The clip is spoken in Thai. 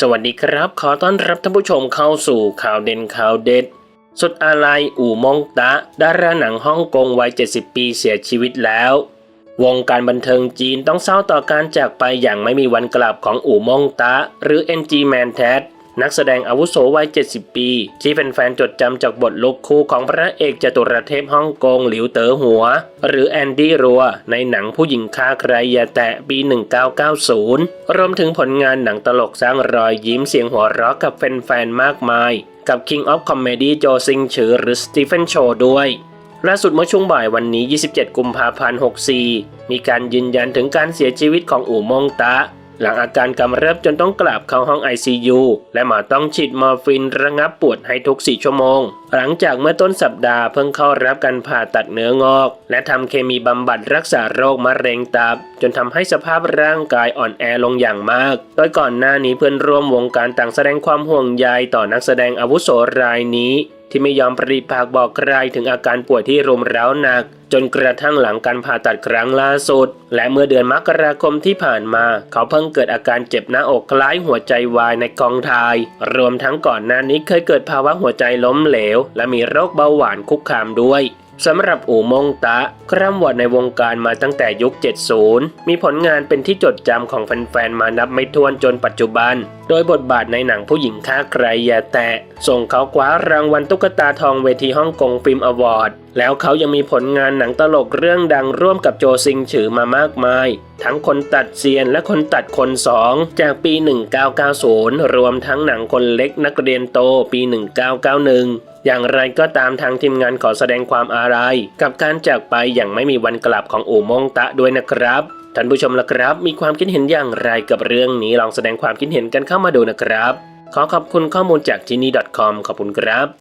สวัสดีครับ ขอต้อนรับท่านผู้ชมเข้าสู่ข่าวเด่นข่าวเด็ด สุดอาลัยอู่มงตะ ดาราหนังฮ่องกงวัย 70 ปีเสียชีวิตแล้ว วงการบันเทิงจีนต้องเศร้าต่อการจากไปอย่างไม่มีวันกลับของอู่มงตะ หรือ NG Man t a t นักแสดงอาวุโสวัย 70 ปี ที่เป็นแฟนๆจดจำจากบทลูกคู่ของพระเอกจตุรเทพฮ่องกงหลิวเต๋อหัว หรือแอนดี้รัว ในหนังผู้หญิงฆ่าใครอย่าแตะปี 1990 รวมถึงผลงานหนังตลกสร้างรอยยิ้มเสียงหัวเราะกับแฟนๆมากมาย กับ King of Comedy โจซิงฉือหรือสตีเฟนโชด้วยล่าสุดเมื่อช่วงบ่ายวันนี้ 27 กุมภาพันธ์ 64 มีการยืนยันถึงการเสียชีวิตของอู่มงตะ หลังอาการกำเริบจนต้องกลับเข้าห้อง ICU และหมอต้องฉีดมอร์ฟินระงับปวดให้ทุก 4 ชั่วโมง หลังจากเมื่อต้นสัปดาห์เพิ่งเข้ารับการผ่าตัดเนื้องอก และทำเคมีบำบัดรักษาโรคมะเร็งตับ จนทำให้สภาพร่างกายอ่อนแอลงอย่างมาก โดยก่อนหน้านี้เพื่อนร่วมวงการต่างแสดงความห่วงใยต่อนักแสดงอาวุโสรายนี้ ที่ไม่ยอมปริปากบอกใครถึงอาการป่วยที่รุมเร้าหนัก จนกระทั่งหลังการผ่าตัดครั้งล่าสุด และเมื่อเดือนมกราคมที่ผ่านมา เขาเพิ่งเกิดอาการเจ็บหน้าอกคล้ายหัวใจวายในกองทาย รวมทั้งก่อนหน้านี้เคยเกิดภาวะหัวใจล้มเหลว และมีโรคเบาหวานคุกคามด้วย สำหรับอู่มงตะคร่ำวอดในวงการมาตั้งแต่ยุค 70 มีผลงานเป็นที่จดจำของแฟนๆ มานับไม่ถ้วนจนปัจจุบัน โดยบทบาทในหนังผู้หญิงฆ่าใครอย่าแตะ ส่งเขาคว้ารางวัลตุ๊กตาทองเวทีฮ่องกงฟิล์มอวอร์ด แล้วเขายังมีผลงานหนังตลกเรื่องดังร่วมกับโจซิงฉือมามากมาย ทั้งคนตัดเซียนและคนตัดคนสองจากปี 1990 รวมทั้งหนังคนเล็กนักเรียนโตปี 1991อย่างไรก็ตามทางทีมงานขอแสดงความอาลัยกับการจากไปอย่างไม่มีวันกลับของอู่มงตะด้วยนะครับท่านผู้ชมล่ะครับ มีความคิดเห็นอย่างไรกับเรื่องนี้ลองแสดงความคิดเห็นกันเข้ามาดูนะครับ ขอขอบคุณข้อมูลจากที่นี่ .com ขอบคุณครับ